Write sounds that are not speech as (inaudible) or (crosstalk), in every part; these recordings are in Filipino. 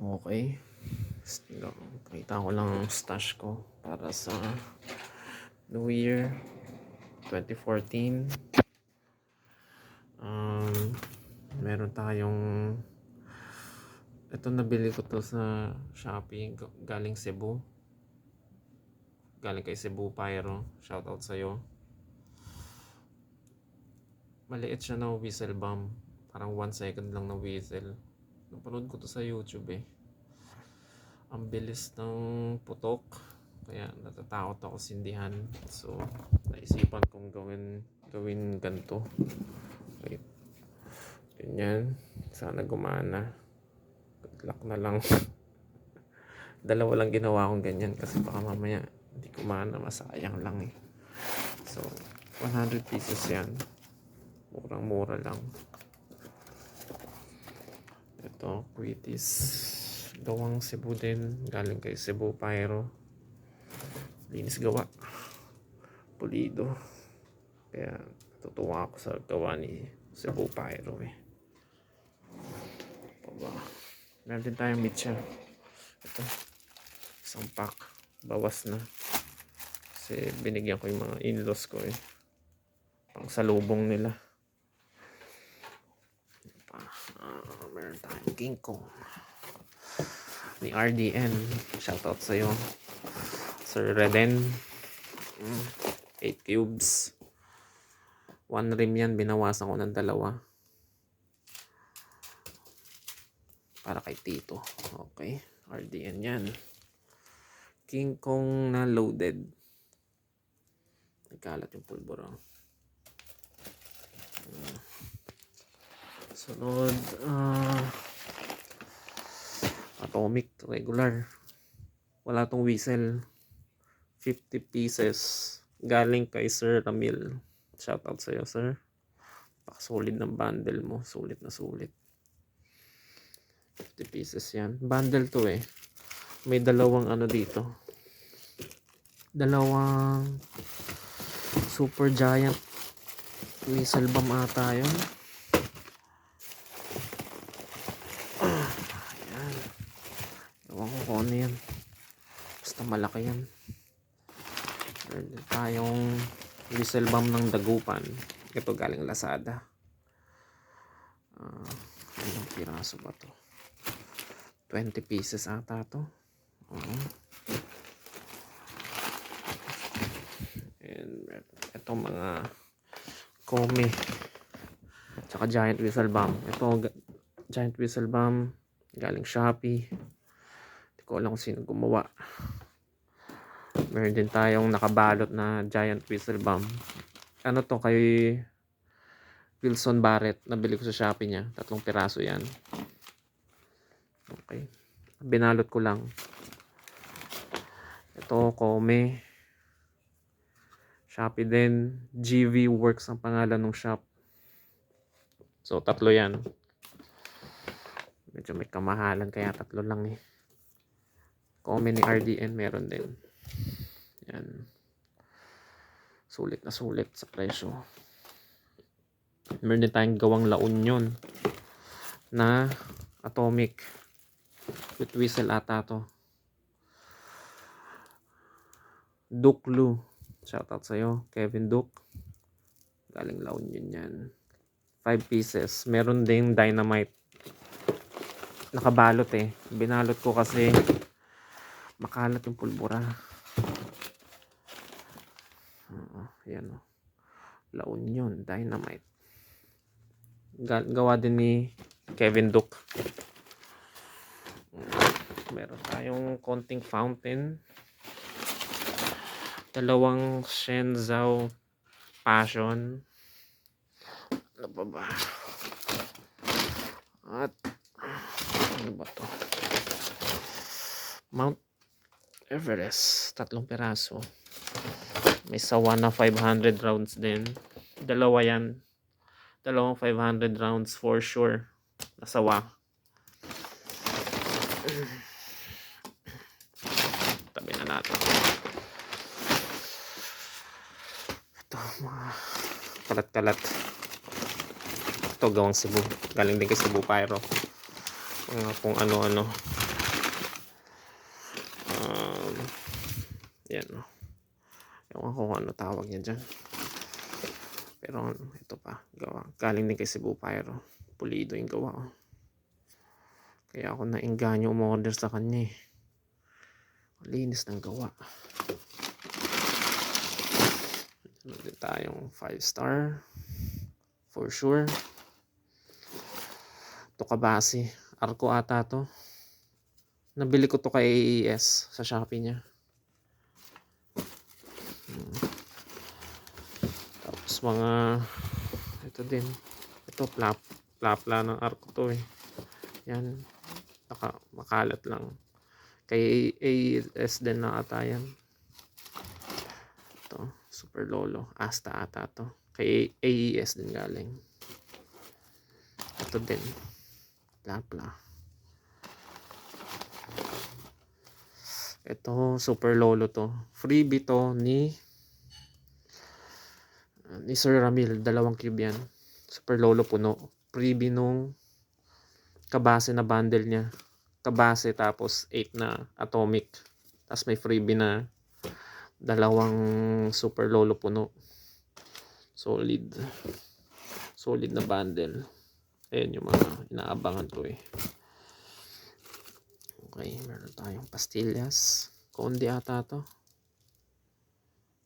Okay. Kita ko lang ang stash ko para sa New Year 2014. Um, meron tayong ito nabili ko to sa Shopee galing Cebu. Galing kay Cebu Pyro. Shoutout sa'yo. Maliit siya na whistle bomb. Parang 1 second lang na whistle. Napanood ko to sa YouTube eh. Ang bilis ng putok. Kaya natatakot ako sindihan. So, naisipan kong gawin, gawin ganito. Wait. Ganyan. Sana gumana. Good luck na lang. (laughs) Dalawa lang ginawa kong ganyan kasi baka mamaya hindi kumana. Masayang lang eh. So, 100 pieces yan. Murang-mura lang. Ito, Quitis. Gawang Cebu din. Galing kay Cebu Pyro. Linis gawa. Pulido. Kaya natutuwa ako sa gawa ni Cebu Pyro eh. Pa ba? Meron din tayong mitya. Ito. Isang pack. Bawas na. Kasi binigyan ko yung mga in-laws ko eh. Pang salubong nila. Pa, ah, meron tayong King Kong. Ni RDN. Shoutout sa'yo. Sir Reden. 8 cubes. One rim yan. Binawasan ko ng dalawa. Para kay Tito. Okay. RDN yan. King Kong na loaded. Nagkalat yung pulburo. Sunod, ah, atomic, regular. Wala tong whistle. 50 pieces. Galing kay Sir Ramil. Shoutout sa'yo, sir. Pakasolid ng bundle mo. Sulit na sulit. 50 pieces yan. Bundle to eh. May dalawang ano dito. Dalawang super giant whistle bomb ata yun. Ayan. Ewan ko ano yan. Basta malaki yan. Meron tayong whistle bomb ng dagupan. Ito galing Lazada. Ah, ilang piraso ba to? 20 pieces ata to. Oo. And ito mga Kome. Tsaka giant whistle bomb. Ito giant whistle bomb galing Shopee. Ko alam kung sino gumawa. Meron din tayong nakabalot na giant whistle bomb. Ano to kay Wilson Barrett. Nabili ko sa Shopee niya. Tatlong piraso yan. Okay. Binalot ko lang. Ito, Kome. Shopee din. GV Works ang pangalan ng shop. So, tatlo yan. Medyo may kamahalan kaya tatlo lang eh. Kome ni RDN meron din. Yan. Sulit na sulit sa presyo. Meron din tayong gawang La Union na atomic with whistle ata to. Duke Lu. Shoutout sa'yo, Kevin Duke. Galing La Union yan. 5 pieces. Meron ding dynamite. Nakabalot eh. Binalot ko kasi makalat yung pulbura. Oo, yan o. La Union, dynamite. Ga- gawa din ni Kevin Duke. Meron tayong konting fountain. Dalawang Shenzhou Passion. Ano pa ba? At ano ba to? Mount Everest. Tatlong peraso. May sawa na 500 rounds din. Dalawa yan. Dalawang 500 rounds for sure. Nasawa. Tabi na natin. Ito, mga kalat-kalat. Ito, gawang Cebu. Galing din kay Cebu Pyro. Mga kung ano-ano. Yan o. Ewan ko kung ano tawag niya dyan. Pero ito pa. Gawa. Galing din kay Cebu Pyro. Pulido yung gawa oh. Kaya ako nainganyo umorder sa kanya eh. Linis ng gawa. Meron din tayong 5 star. For sure. Ito kabasi. Arco ata to. Nabili ko to kay AES sa Shopee niya. Hmm. Tapos mga ito din. Ito plap plapla ng arco to eh. Yan. Naka, makalat lang. Kay AES din na ata yan. Ito. Super Lolo. Asta ata to. Kay AES din galing. Ito din. Plapla. Ito, Super Lolo to. Freebie to ni ni Sir Ramil. Dalawang cube yan. Super Lolo puno. Freebie nung kabase na bundle niya. Kabase tapos 8 na atomic. Tapos may freebie na dalawang Super Lolo puno. Solid. Solid na bundle. Ayan yung mga inaabangan ko eh. Okay, meron tayong pastillas. Kondi ata to.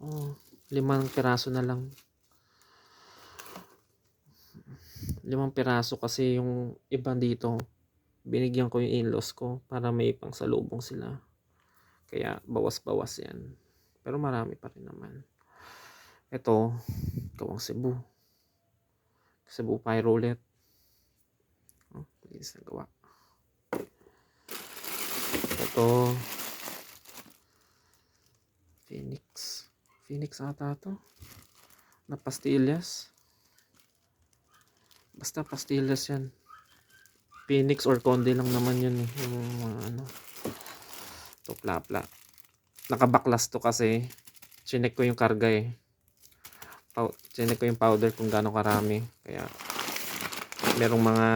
Oh, limang piraso na lang. Limang piraso kasi yung iba dito, binigyan ko yung in-laws ko para may pang salubong sila. Kaya bawas-bawas yan. Pero marami pa rin naman. Ito, gawang Cebu. Cebu Pyro ulit. Oh, please na gawa. Ito. Phoenix. Phoenix ata to. Na pastillas. Basta pastillas yan. Phoenix or Conde lang naman yun eh. Yung mga ano. Ito plapla. Nakabaklas to kasi. Chinek ko yung karga eh. Pow chinek ko yung powder kung gaano karami. Kaya merong mga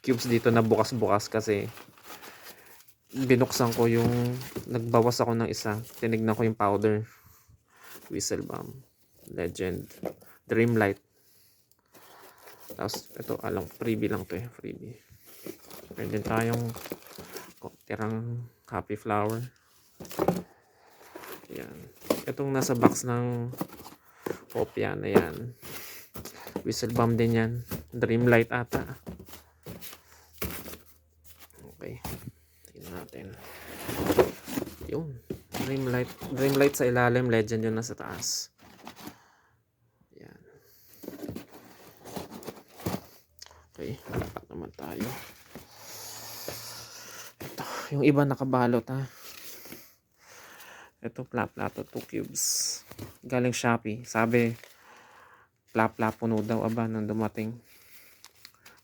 cubes dito na bukas-bukas kasi binuksan ko yung nagbawas ako ng isa tinignan ko yung powder whistle bomb legend dreamlight tapos ito alam freebie lang to eh freebie. Meron din tayong tirang happy flower. Yan itong nasa box ng kopya na yan. Whistle bomb din yan. Dreamlight ata. Okay. Tingnan natin. Yun. Dreamlight dreamlight sa ilalim. Legend yun nasa taas okay lipat naman tayo. Ito yung iba nakabalot ha? Ito plap-plato 2 cubes. Galing Shopee. Sabi plap-plap puno daw aba nang dumating.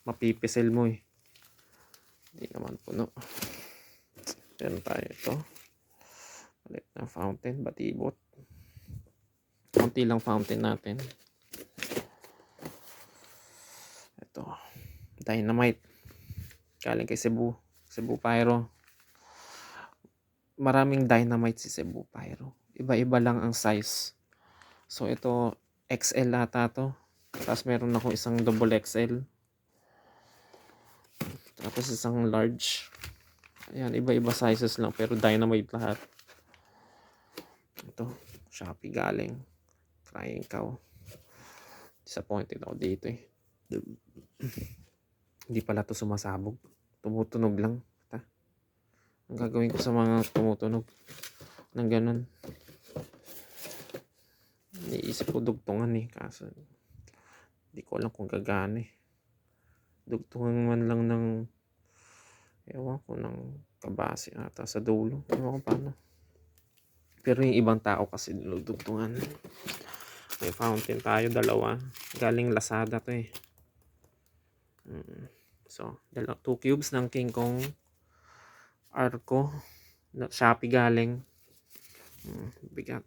Mapipisil mo eh. Hindi naman puno. Meron tayo ito. Palit na fountain, batibot. Konti lang fountain natin. Ito. Dynamite. Galing kay Cebu. Cebu Pyro. Maraming dynamite si Cebu Pyro. Iba-iba lang ang size. So ito, XL ata to. Tapos meron ako isang double XL. Tapos isang large. Ayan, iba-iba sizes lang pero dynamite lahat. Ito, Shopee galing. Crying cow. Disappointed ako dito eh. Hindi pala to sumasabog. Tumutunog lang. Ta. Ang gagawin ko sa mga tumutunog ng ganun. Iniisip ko dugtungan eh. Kaso hindi ko alam kung gagana eh. Dugtungan man lang ng ewan ko ng kabase ata sa dulo. Ewan ko paano. Pero yung ibang tao kasi niludugtungan. May fountain tayo, dalawa. Galing Lazada to eh. Mm. So, dalawa, two cubes ng King Kong Arco. Shopee galing. Mm, bigat.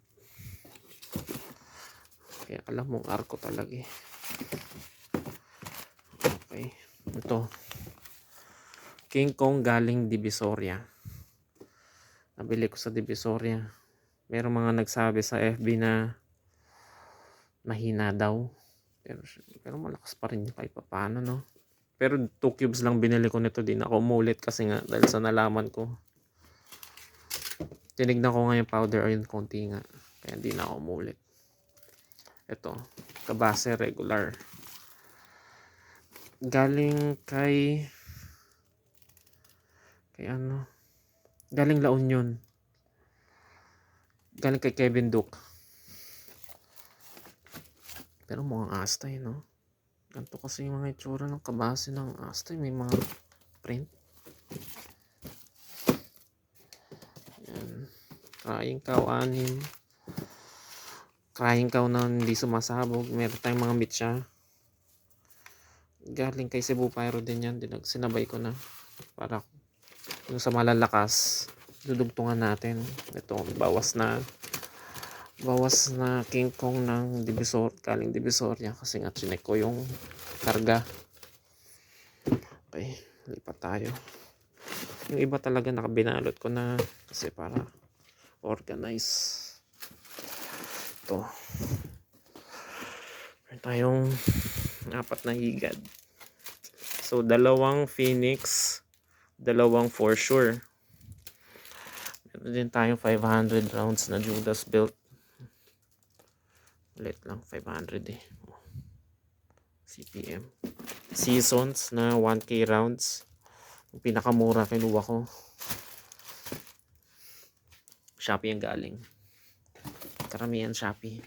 Kaya alam mong Arco talaga eh. Okay. Ito. King Kong galing Divisoria. Nabili ko sa Divisoria Merong mga nagsabi sa FB na mahina daw. Pero, pero malakas pa rin kahit papaano, no? Pero 2 cubes lang binili ko nito. Di na ako umulit kasi nga dahil sa nalaman ko. Tinignan ko nga yung powder oil konti nga. Kaya di na ako umulit. Ito, kabase regular. Galing kay kay ano? Galing La Union. Galing kay Kevin Duke. Pero mukhang astay, no? Ganito kasi yung mga itsura ng kabase ng astay. May mga print. Yan. Crying cow anim. Crying cow na hindi sumasabog. Meron tayong mga mitsa. Galing kay Cebu Pyro din yan. Dinag sinabay ko na. Para yung sa malalakas. Dudugtungan natin. Ito, bawas na bawas na King Kong ng Divisor, galing Divisoria kasi nga chinek ko yung karga. Okay, lipat tayo. Yung iba talaga nakabinalot ko na kasi para organize. Ito. Meron tayong apat na higad. So, dalawang Phoenix, dalawang for sure. Meron din tayong 500 rounds na Judas built. Ulit lang, 500 eh. CPM. Seasons na 1K rounds. Pinakamura kinuha ko. Shopee ang galing. Karamihan Shopee.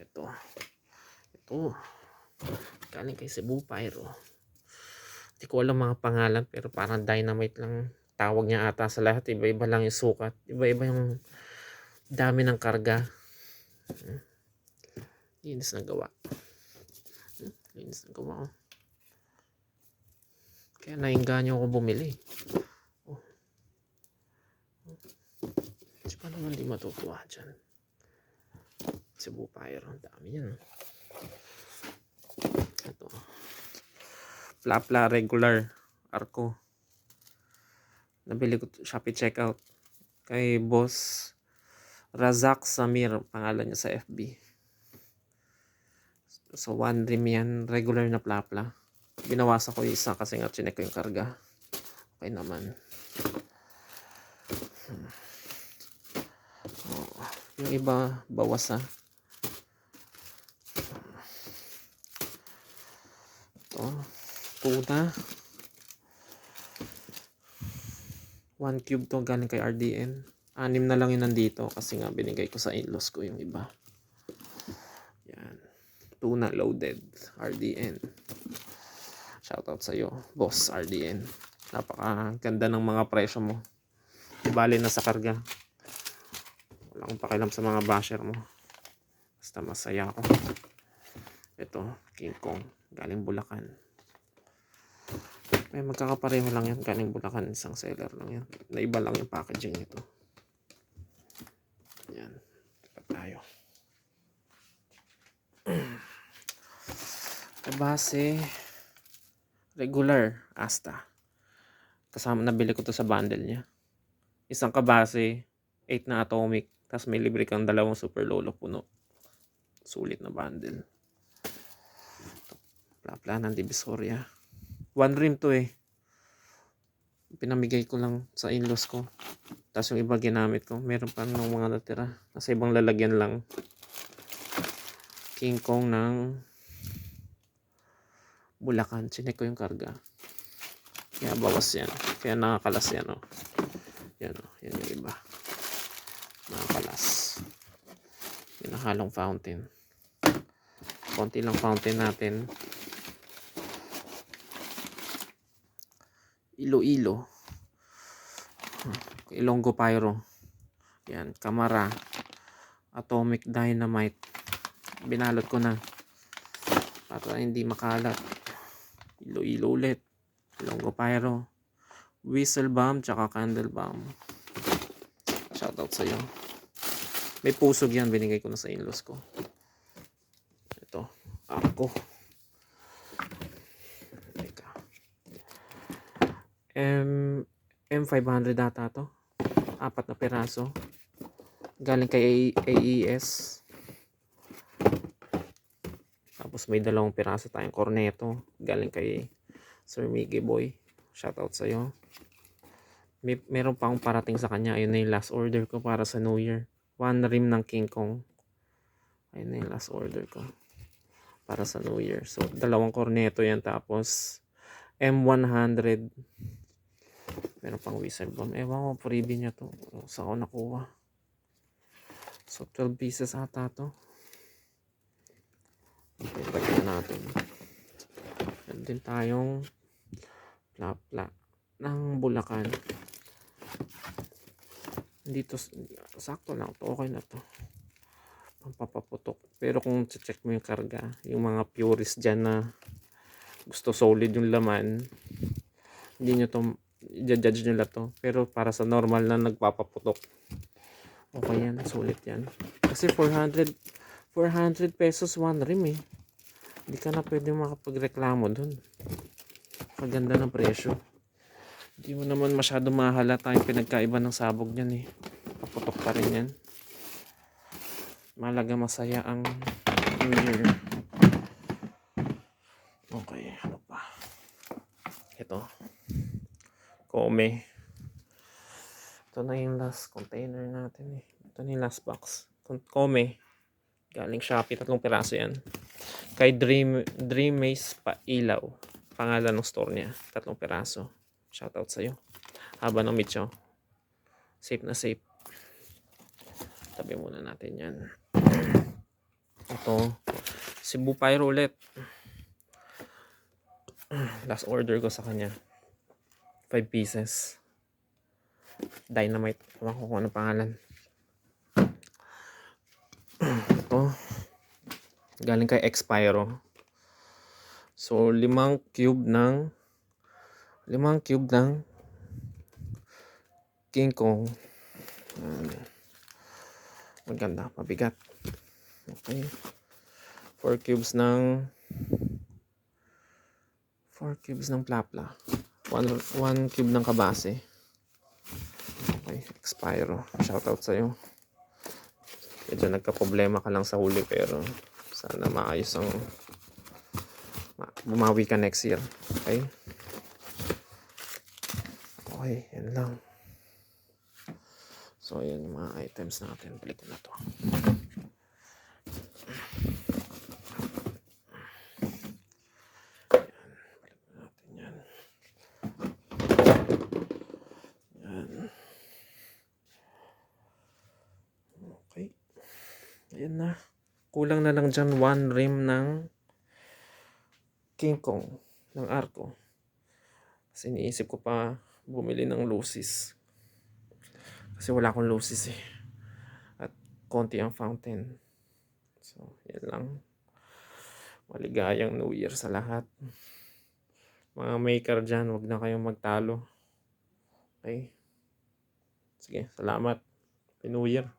Ito. Ito. Galing kay Cebu Pyro. Hindi ko alam mga pangalan pero parang dynamite lang tawag niya ata sa lahat. Iba-iba lang yung sukat. Iba-iba yung dami ng karga. Linis na gawa. Linis na gawa. oh. Kaya nainganyo ako bumili. Oh. Di pa naman di matutuwa dyan. Cebu Pyro. Ang dami yan. Ito. Flapla regular. Arco. Nabili ko Shopee checkout. Kay boss Razak Samir, pangalan niya sa FB. So, one rim yan. Regular na plapla. Binawasan ko yung isa kasi nga chinek ko yung karga. Okay naman. Oh, yung iba, bawas ha. Ito. Tuna. One cube to galing kay RDN. Anim na lang yun nandito kasi nga binigay ko sa in-laws ko yung iba. Yan. Tuna loaded. RDN. Shoutout sa'yo, boss RDN. Napaka ganda ng mga presyo mo. Di bali na sa karga. Wala akong pakialam sa mga basher mo. Basta masaya ako. Ito, King Kong. Galing Bulacan. May magkakapareho lang yan. Galing Bulacan. Isang seller lang yan. Naiba lang yung packaging nito. Yan. Lipat tayo. Kabase. Regular. Asta. Kasama, nabili ko to sa bundle niya. Isang kabase. 8 na atomic. Tapos may libre kang dalawang super lolo puno. Sulit na bundle. Plapla ng Divisoria. One rim to eh. Pinamigay ko lang sa in-laws ko. Tapos yung iba ginamit ko. Meron pa ng mga natira. Nasa ibang lalagyan lang. King Kong ng Bulacan. Chinek ko yung karga. Kaya bawas yan. Kaya nakakalas yan oh. Yan oh. Yan yung iba. Nakakalas. Pinahalong fountain. Konti lang fountain natin. Ilo-ilo. Ilonggo Pyro. Yan, Camara. Atomic Dynamite. Binalot ko na. Para hindi makalat. Ilo-ilo ulit. Ilonggo Pyro. Whistle Bomb, tsaka Candle Bomb. Shoutout sa'yo. May pusog yan, binigay ko na sa in-laws ko. Ito, ako. Teka. M, M500 data to. Apat na piraso. Galing kay AES. Tapos may dalawang piraso tayong corneto. Galing kay Sir Miggy Boy. Shoutout sa'yo. May, meron pa akong parating sa kanya. Ayun na yung last order ko para sa New Year. One rim ng King Kong. Ayun na yung last order ko. Para sa New Year. So, dalawang corneto yan. Tapos, M100. Meron pang whistle bomb. Ewan ko, freebie niya to. Sa ako nakuha. So, 12 pieces ata to. Lagyan natin. Meron din tayong pla-pla ng Bulacan. Dito, sakto lang to. Okay na to. Pampapaputok. Pero kung check mo yung karga, yung mga purist dyan na gusto solid yung laman, hindi nyo to, i-judge nyo lang to. Pero para sa normal na nagpapaputok, okay yan, sulit yan. Kasi 400, 400 pesos one rim eh. Hindi ka na pwede makapagreklamo dun. Maganda ng presyo. Hindi mo naman masyado mahalata yung pinagkaiba ng sabog niyan eh. Paputok pa rin yan. Malaga masaya ang New Year. Okay, ano pa? Ito. Kome. Ito na yung last container natin eh. Ito na yung last box. Kome. Galing Shopee. Tatlong piraso yan. Kay Dream, Dream Maze pa ilaw. Pangalan ng store niya. Tatlong piraso. Shoutout sa'yo. Haba ng Micho. Safe na safe. Tabi muna natin yan. (clears throat) Ito. Cebu Pyro ulit. (clears throat) Last order ko sa kanya. 5 pieces. Dynamite. Ewan ko kung ano pangalan. Galing kay Expiro. So, limang cube ng limang cube ng King Kong. Maganda. Mabigat. Okay. 4 cubes ng 4 cubes ng plapla. 1 1 cube ng kabase. Okay, Expiro. Shoutout sa'yo. Medyo nagka-problema ka lang sa huli pero sana maayos ang ma- bumawi ka next year. Okay? Okay, yan lang. So, yan yung mga items natin. Balik na to. Ayan na. Kulang na lang dyan one rim ng King Kong ng Arco. Kasi iniisip ko pa bumili ng Lucis. Kasi wala akong Lucis eh. At konti ang fountain. So, yan lang. Maligayang New Year sa lahat. Mga maker dyan, wag na kayong magtalo. Okay? Sige, salamat. Happy New Year.